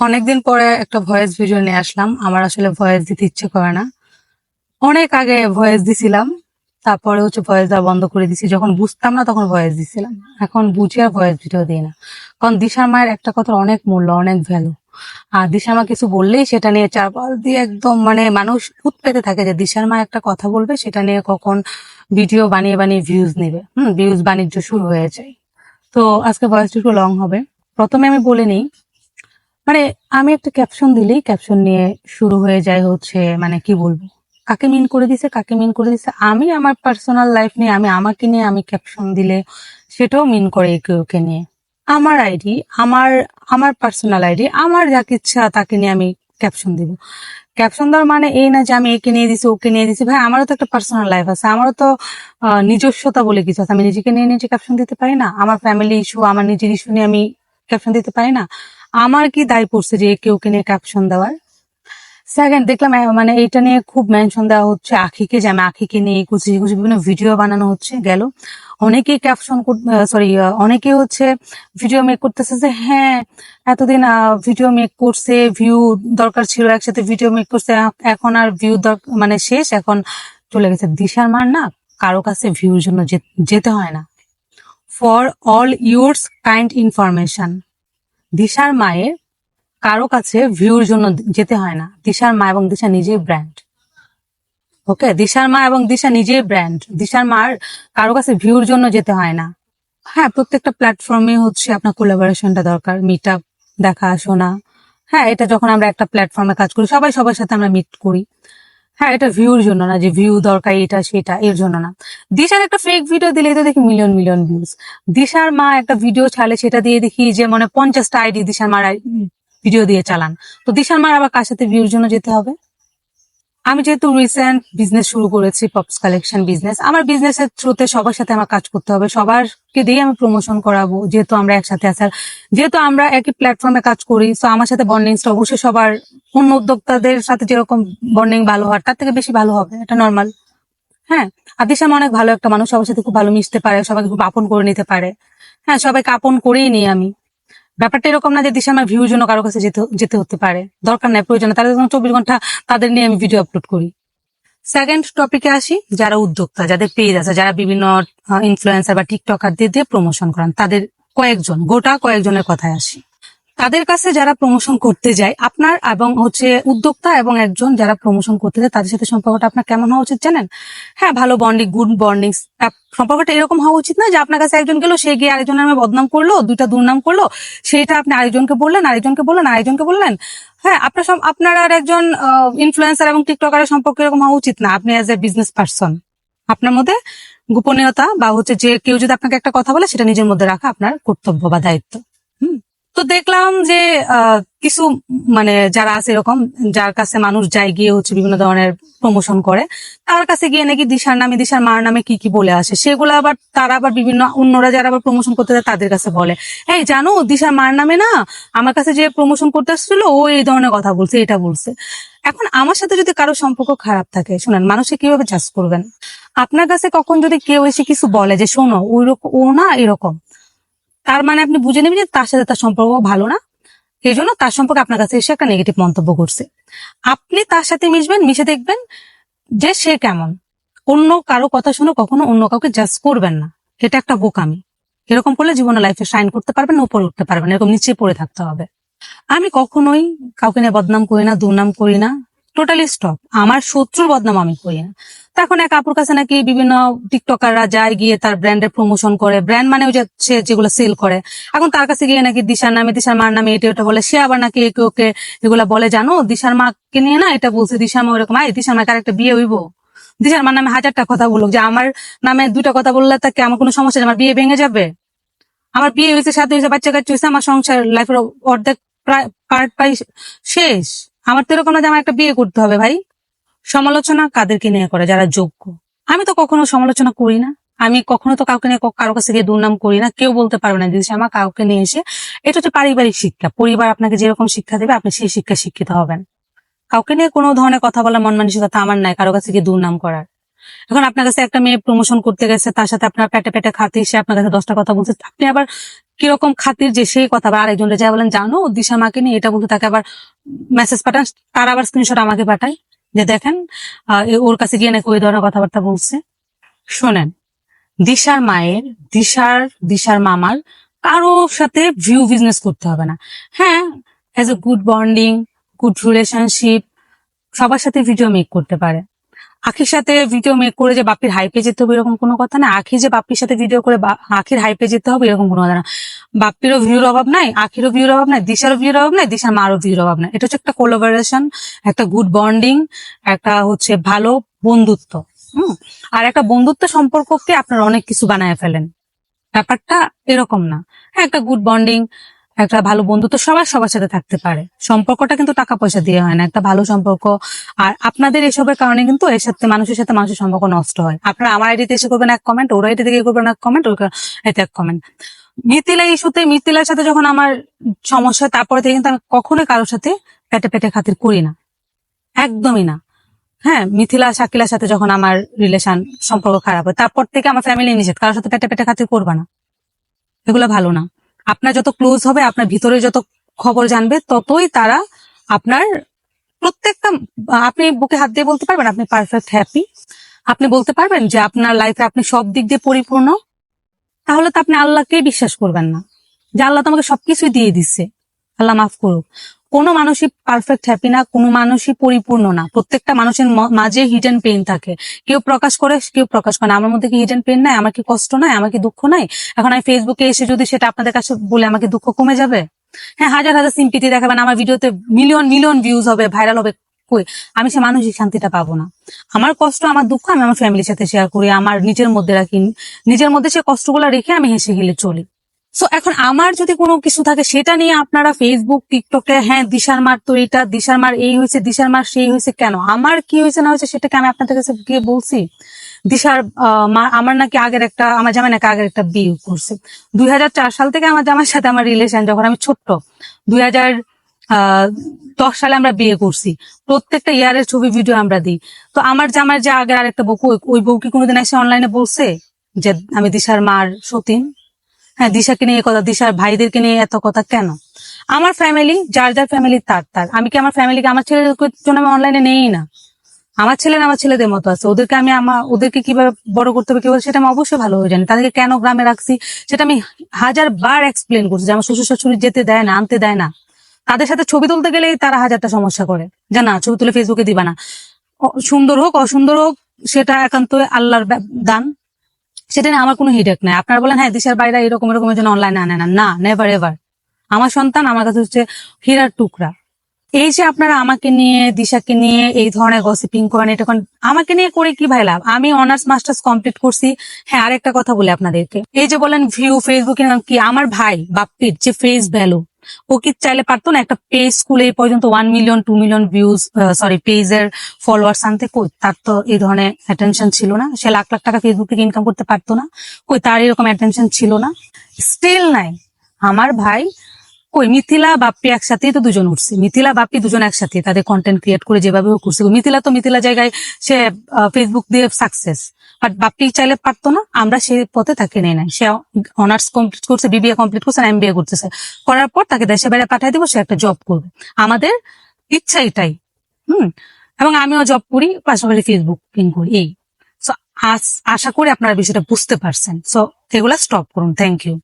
অনেকদিন পরে একটা ভয়েস ভিডিও নিয়ে আসলাম। আমার আসলে ভয়েস দিতে ইচ্ছে করে না। অনেক আগে ভয়েস দিছিলাম, তারপরে হচ্ছে ভয়েস দেওয়া বন্ধ করে দিছি যখন বুঝতাম না তখন ভয়েস দিছিলাম। এখন বুঝে আর ভয়েস ভিডিও দিই না। কারণ দিশার মায়ের একটা কথা অনেক মূল্য, অনেক ভ্যালু আর দিশার মা কিছু বললেই সেটা নিয়ে চারপাশ দিয়ে একদম মানে মানুষ ভূত পেতে থাকে যে দিশার মা একটা কথা বলবে, সেটা নিয়ে কখন ভিডিও বানিয়ে বানিয়ে ভিউজ নেবে। হুম ভিউজ বাণিজ্য শুরু হয়ে যায়। তো আজকে ভয়েসটা একটু লং হবে। প্রথমে আমি বলে নিই মানে আমি একটা ক্যাপশন দিলেই ক্যাপশন নিয়ে শুরু হয়ে যায় হচ্ছে মানে কি বলব? কাকে মিন করে দিছে, কাকে মিন করে দিছে? আমি আমার পার্সোনাল লাইফ নিয়ে, আমি আমাকে নিয়ে আমি ক্যাপশন দিলে সেটাও মিন করে একে ওকে নিয়ে। আমার আইডি আমার আমার পার্সোনাল আইডি আমার যাকে ইচ্ছা তাকে নিয়ে আমি ক্যাপশন দিব। ক্যাপশন দেওয়ার মানে এই না যে আমি একে নিয়ে দিছি, ওকে নিয়ে দিছি। ভাই, আমারও তো একটা পার্সোনাল লাইফ আছে, আমারও তো নিজস্বতা বলে কিছু আছে। আমি নিজেকে নিয়ে নিজে ক্যাপশন দিতে পারি না? আমার ফ্যামিলি ইস্যু আমার নিজের ইস্যু নিয়ে আমি ক্যাপশন দিতে পারি না? আমার কি দায় পড়ছে যে কেউ কে নিয়ে ক্যাপশন দেওয়ার? সেকেন্ড দেখলাম মানে এটা নিয়ে খুব মেনশন দেওয়া হচ্ছে আখিকে, যে আমি আখিকে নিয়ে কুচি কুচি বিভিন্ন ভিডিও বানানো হচ্ছে, গেল। অনেকেই ক্যাপশন সরি অনেকেই হচ্ছে ভিডিও মেক করতেছে যে হ্যাঁ এতদিন ভিডিও মেক করছে ভিউ দরকার ছিল, একসাথে ভিডিও মেক করছে এখন আর ভিউ মানে শেষ, এখন চলে গেছে। দিশার মার না কারও কাছে ভিউর জন্য যেতে হয় না। For all yours kind information দিশার মায়ের কারও কাছে ভিউর জন্য যেতে হয় না। দিশার মা এবং দিশা নিজেই ব্র্যান্ড ওকে দিশার মা এবং দিশা নিজেই ব্র্যান্ড দিশার মার কারও কাছে ভিউর জন্য যেতে হয় না। হ্যাঁ প্রত্যেকটা প্ল্যাটফর্মে হচ্ছে আপনার কোলাবোরেশনটা দরকার মিট আপ দেখা, শোনা। হ্যাঁ এটা যখন আমরা একটা প্ল্যাটফর্মে কাজ করি, সবাই সবার সাথে আমরা মিট করি। হ্যাঁ এটা ভিউর জন্য না যে ভিউ দরকার এটা, সেটা, এর জন্য না। দিশার একটা ফেক ভিডিও দিলে তো দেখি মিলিয়ন মিলিয়ন ভিউজ দিশার মা একটা ভিডিও ছাড়লে সেটা দিয়ে দেখি যে মানে পঞ্চাশটা আইডি দিশার মার ভিডিও দিয়ে চালান। তো দিশার মার আবার কার সাথে ভিউর জন্য যেতে হবে? আমি যেহেতু রিসেন্ট বিজনেস শুরু করেছি পপস কালেকশন বিজনেস আমার বিজনেস বিজনেসের থ্রুতে সবার সাথে আমার কাজ করতে হবে। সবারকে দিয়ে আমি প্রমোশন করাবো, যেহেতু আমরা একসাথে আছি। আর যেহেতু আমরা একই প্ল্যাটফর্মে কাজ করি তো আমার সাথে বন্ডিংসটা অবশ্যই সবার অন্য উদ্যোক্তাদের সাথে যেরকম বন্ডিং ভালো হয়, তার থেকে বেশি ভালো হবে, এটা নর্মাল হ্যাঁ আদিশাম অনেক ভালো একটা মানুষ, সবার সাথে খুব ভালো মিশতে পারে, সবাইকে খুব আপন করে নিতে পারে। হ্যাঁ সবাইকে আপন করেই নিই আমি। ব্যাপারটা এরকম না যে দিশা আমার ভিউর জন্য কারও কাছে যেতে যেতে হতে পারে। দরকার নাই, প্রয়োজন। তাদের যখন চব্বিশ ঘণ্টা তাদের নিয়ে আমি ভিডিও আপলোড করি। সেকেন্ড টপিকে আসি, যারা উদ্যোক্তা, যাদের পেজ আছে, যারা বিভিন্ন ইনফ্লুয়েন্সার বা টিকটকারদের দিয়ে প্রমোশন করান, তাদের কয়েকজন, গোটা কয়েকজনের কথায় আসি। তাদের কাছে যারা প্রমোশন করতে যায়, আপনার এবং হচ্ছে উদ্যোক্তা এবং একজন যারা প্রমোশন করতে যায়, তাদের সাথে সম্পর্কটা আপনার কেমন হওয়া উচিত জানেন? হ্যাঁ ভালো বন্ডিং গুড বন্ডিং সম্পর্কটা এরকম হওয়া উচিত না যে আপনার কাছে একজন গেলো, সে গিয়ে আরেকজনের নামে বদনাম করল, দুইটা দুর্নাম করল, সেটা আপনি আরেকজনকে বললেন আরেকজনকে বললেন আরেকজনকে বললেন। হ্যাঁ আপনার আপনার আর একজন ইনফ্লুয়েন্সার এবং টিকটকারের সম্পর্ক এরকম হওয়া উচিত না। আপনি অ্যাজ এ বিজনেস পার্সন আপনার মধ্যে গোপনীয়তা বা হচ্ছে যে কেউ যদি আপনাকে একটা কথা বলে, সেটা নিজের মধ্যে রাখা আপনার কর্তব্য বা দায়িত্ব। তো দেখলাম যে কিছু মানে যারা আছে এরকম, যার কাছে মানুষ যায় গিয়ে হচ্ছে বিভিন্ন ধরনের প্রমোশন করে, তার কাছে গিয়ে নাকি দিশার নামে, দিশার মার নামে কি কি বলে আসে, সেগুলো আবার তারা আবার বিভিন্ন অন্যরা যারা আবার প্রমোশন করতে যায় তাদের কাছে বলে। এই জানো, দিশার মার নামে না আমার কাছে যে প্রমোশন করতে আসছিল, ও এই ধরনের কথা বলছে, এটা বলছে। এখন আমার সাথে যদি কারও সম্পর্ক খারাপ থাকে, শোনেন, মানুষে কীভাবে চাষ করবেন আপনার কাছে কখন যদি কেউ এসে কিছু বলে যে, শোনো, ওই ও না এরকম তার মানে আপনি বুঝে নেবেন যে তার সাথে তার সম্পর্ক ভালো না। এই জন্য তার সম্পর্কে আপনার কাছে এসে একটা নেগেটিভ মন্তব্য করছে। আপনি তার সাথে মিশবেন, মিশে দেখবেন যে সে কেমন। অন্য কারও কথা শুনে কখনো অন্য কাউকে জাজ করবেন না। এটা একটা বোকামি। এরকম করলে জীবনে লাইফে শাইন করতে পারবেন উপরে উঠতে পারবেন এরকম নিচে পড়ে থাকতে হবে। আমি কখনোই কাউকে নিয়ে বদনাম করি না, দুর্নাম করি না। টোটালি স্টপ আমার শত্রুর বদনাম আমি করি না। তো এখন এক আপুর কাছে নাকি বিভিন্ন টিকটকাররা যায়, গিয়ে তার ব্র্যান্ডের প্রমোশন করে। ব্র্যান্ড মানে সে যেগুলো সেল করে। এখন তার কাছে গিয়ে নাকি দিশার নামে, দিশার মার নামে এটা ওটা বলে। সে আবার নাকি একে ওকে এগুলা বলে, জানো, দিশার মাকে নিয়ে না এটা বলছে, দিশার মা ওরকম, আয়, দিশার মাকে একটা বিয়ে হইব। দিশার মার নামে হাজারটা কথা বলুক। যে আমার নামে দুটা কথা বললে তাকে আমার কোনো সমস্যা আমার বিয়ে ভেঙে যাবে? আমার বিয়ে হয়েছে সাথে হয়েছে, বাচ্চা কাচ্চা হয়েছে, আমার সংসার লাইফের অর্ধেক প্রায় পার্ট পাই শেষ। আমার তো এরকম না যে আমার একটা বিয়ে করতে হবে ভাই। সমালোচনা কাদেরকে নিয়ে করে? যারা যোগ্য। আমি তো কখনো সমালোচনা করি না। আমি কখনো তো কাউকে নিয়ে কারও কাছে গিয়ে দুর্নাম করি না। কেউ বলতে পারবে না যে আমার কাউকে নিয়ে এসে এটা হচ্ছে পারিবারিক শিক্ষা। পরিবার আপনাকে যেরকম শিক্ষা দেবে, আপনি সেই শিক্ষা শিক্ষিত হবেন। কাউকে নিয়ে কোনো ধরনের কথা বলার মন মানসিকতা আমার নাই, কারও কাছে গিয়ে দুর্নাম করার। এখন আপনার কাছে একটা মেয়ে প্রমোশন করতে গেছে, তার সাথে আপনার পেটে পেটে খাতে এসে আপনার কাছে দশটা কথা বলছে। আপনি আবার কীরকম খাতির যে সেই কথা আবার আরেকজনটা যা বলেন, জানো, দিশা মাকে নিয়ে এটা বলতে তাকে আবার মেসেজ পাঠান তার আবার স্ক্রিনশট আমাকে পাঠায়, যে দেখেন ওর কাছে গিয়ে নাকি ওই ধরনের কথাবার্তা বলছে। শোনেন, দিশার মায়ের, দিশার দিশার মামার কারোর সাথে ভিউ বিজনেস করতে হবে না। হ্যাঁ as a good bonding good relationship সবার সাথে ভিডিও মেক করতে পারে। আখির সাথে ভিডিও মেক করে যে বাপির হাইপে যেতে হবে এরকম কোনো কথা না। আখি যে বাপির সাথে ভিডিও করে আখির হাইপে যেতে হবে এরকম কোনো কথা না। বাপিরও ভিউর অভাব নাই, আখিরও ভিউর অভাব নাই, দিশারও ভিউর অভাব নাই, দিশার মারও ভিউর অভাব নাই। এটা হচ্ছে একটা কোলাবোরেশন একটা গুড বন্ডিং একটা হচ্ছে ভালো বন্ধুত্ব, হম? আর একটা বন্ধুত্ব সম্পর্ককে আপনারা অনেক কিছু বানায় ফেলেন। ব্যাপারটা এরকম না। হ্যাঁ একটা গুড বন্ডিং একটা ভালো বন্ধুত্ব সবার সবার সাথে থাকতে পারে। সম্পর্কটা কিন্তু টাকা পয়সা দিয়ে হয় না, একটা ভালো সম্পর্ক। আর আপনাদের এসবের কারণে কিন্তু এর সাথে, মানুষের সাথে মানুষের সম্পর্ক নষ্ট হয়। আপনারা আমার আইডিতে এসে করবেন এক কমেন্ট ওর আইডি থেকে করবেন এক কমেন্ট ওর এতে এক কমেন্ট মিথিলা ইস্যুতে, মিথিলার সাথে যখন আমার সমস্যা তারপরে থেকে কিন্তু আমি কখনোই কারোর সাথে পেটে পেটে খাতির করি না। একদমই না। হ্যাঁ মিথিলা, শাকিলার সাথে যখন আমার রিলেশন সম্পর্ক খারাপ হয়, তারপর থেকে আমার ফ্যামিলি নিষেধ কারোর সাথে পেটে পেটে খাতির করবা না। এগুলো ভালো না। আপনার যত ক্লোজ হবে, আপনার ভিতরে যত খবর জানবে, ততই তারা আপনার প্রত্যেকটা, আপনি বুকে হাত দিয়ে বলতে পারবেন, আপনি পারফেক্ট হ্যাপি আপনি বলতে পারবেন যে আপনার লাইফে আপনি সব দিক দিয়ে পরিপূর্ণ। তাহলে তো আপনি আল্লাহকেই বিশ্বাস করবেন না। যে আল্লাহ তোমাকে সবকিছুই দিয়ে দিচ্ছে আল্লাহ মাফ করুক। কোনো মানুষই পারফেক্ট হ্যাপি না, কোনো মানুষই পরিপূর্ণ না। প্রত্যেকটা মানুষের মাঝে হিডেন পেইন থাকে। কেউ প্রকাশ করে, কেউ প্রকাশ করে না। আমার মধ্যে কি হিডেন পেইন নাই? আমার কি কষ্ট নাই? আমার কি দুঃখ নাই? এখন আমি ফেসবুকে এসে যদি সেটা আপনাদের কাছে বলে আমাকে দুঃখ কমে যাবে? হ্যাঁ হাজার হাজার সিম্পিতি দেখাবেন। আমার ভিডিওতে মিলিয়ন মিলিয়ন ভিউজ হবে ভাইরাল হবে কই? আমি সে মানসিক শান্তিটা পাবো না। আমার কষ্ট, আমার দুঃখ আমি আমার ফ্যামিলির সাথে শেয়ার করি। আমার নিজের মধ্যে রাখি। নিজের মধ্যে সে কষ্টগুলো রেখে আমি হেসে গেলে চলি। সো এখন আমার যদি কোনো কিছু থাকে, সেটা নিয়ে আপনারা ফেসবুক টিকটকে হ্যাঁ দিশার মার তো এটা দিশার মার এই হয়েছে, দিশার মার সেই হয়েছে কেন? আমার কি হয়েছে না হয়েছে, সেটাকে আমি আপনাদের কাছে গিয়ে বলছি। দিশার মা, আমার নাকি আগের একটা, আমার জামাই নাকি আগের একটা বিয়ে করছে। দুই হাজার চার সাল থেকে আমার জামার সাথে আমার রিলেশন যখন আমি ছোট্ট, দুই দশ সালে আমরা বিয়ে করছি। প্রত্যেকটা ইয়ারের ছবি ভিডিও আমরা দিই। তো আমার জামার যে আগের আরেকটা বউ ওই- ওই বউ কি কোনোদিন এসে অনলাইনে বলছে যে, আমি দিশার মার সতীন? হ্যাঁ দিশাকে নিয়ে কথা, দিশার ভাইদেরকে নিয়ে এত কথা কেন? আমার ফ্যামিলি যার যার ফ্যামিলি তার তার। আমি কি আমার ফ্যামিলিকে আমার ছেলের জন্য আমি অনলাইনে নেই না? আমার ছেলে না আমার ছেলেদের মতো আছে। ওদেরকে আমি আমার ওদেরকে কীভাবে বড় করতে হবে কীভাবে সেটা আমি অবশ্যই ভালো হয়ে জানি। তাদেরকে কেন গ্রামে রাখছি, সেটা আমি হাজার বার এক্সপ্লেন করছি যে আমার শ্বশুর শাশুড়ি যেতে দেয় না, আনতে দেয় না। তাদের সাথে ছবি তুলতে গেলেই তারা হাজারটা সমস্যা করে। যে না, ছবি তুলে ফেসবুকে দিবা না। সুন্দর হোক, অসুন্দর হোক, সেটা একান্ত আল্লাহর দান। সেটা নিয়ে আমার কোনো হিডেক নাই। আপনারা বলেন হ্যাঁ দেশের বাইরে এরকম এরকম জন্য অনলাইনে আনে না না নেভার এভার আমার সন্তান আমার কাছে হচ্ছে হীরার টুকরা। এই যে আপনারা আমাকে নিয়ে, দিশাকে নিয়ে এই ধরনের গসিপিং করেন, এটা আমাকে নিয়ে করে কি ভাই লাভ? আমি অনার্স মাস্টার্স কমপ্লিট করছি। হ্যাঁ আরেকটা কথা বলি আপনাদেরকে। এই যে বলেন ভিউ ফেসবুকে কি? আমার ভাই, বাপ্পির যে ফেস ভ্যালু ও কি চাইলে পারতো না একটা পেজ স্কুলে এই পর্যন্ত one million two million views sorry পেজের ফলোয়ার্স আনতে? কই, তার তো এই ধরনের অ্যাটেনশন ছিল না। সে লাখ লাখ টাকা ফেসবুক থেকে ইনকাম করতে পারতো না। কই, তার এরকম অ্যাটেনশন ছিল না। স্টিল নাই। আমার ভাই কই, মিথিলা, বাপ্পি একসাথেই তো দুজন উঠছে। মিথিলা, বাপ্পি দুজন একসাথে তাদের কন্টেন্ট ক্রিয়েট করে যেভাবে করছে। মিথিলা তো মিথিলা জায়গায় সে ফেসবুক দিয়ে সাকসেস বাট বাপ্পি চাইলে পারতো না, আমরা সেই পথে তাকে নেই নাই। সে অনার্স কমপ্লিট করছে বিবিএ কমপ্লিট করছে এম বিএ করতেছে। করার পর তাকে দেশে বাইরে পাঠিয়ে দেবো, সে একটা জব করবে। আমাদের ইচ্ছা এটাই, হুম? এবং আমিও জব করি, পাশাপাশি ফেসবুক করি, এই। সো আশা করি আপনারা বিষয়টা বুঝতে পারছেন। সো এগুলা স্টপ করুন। Thank you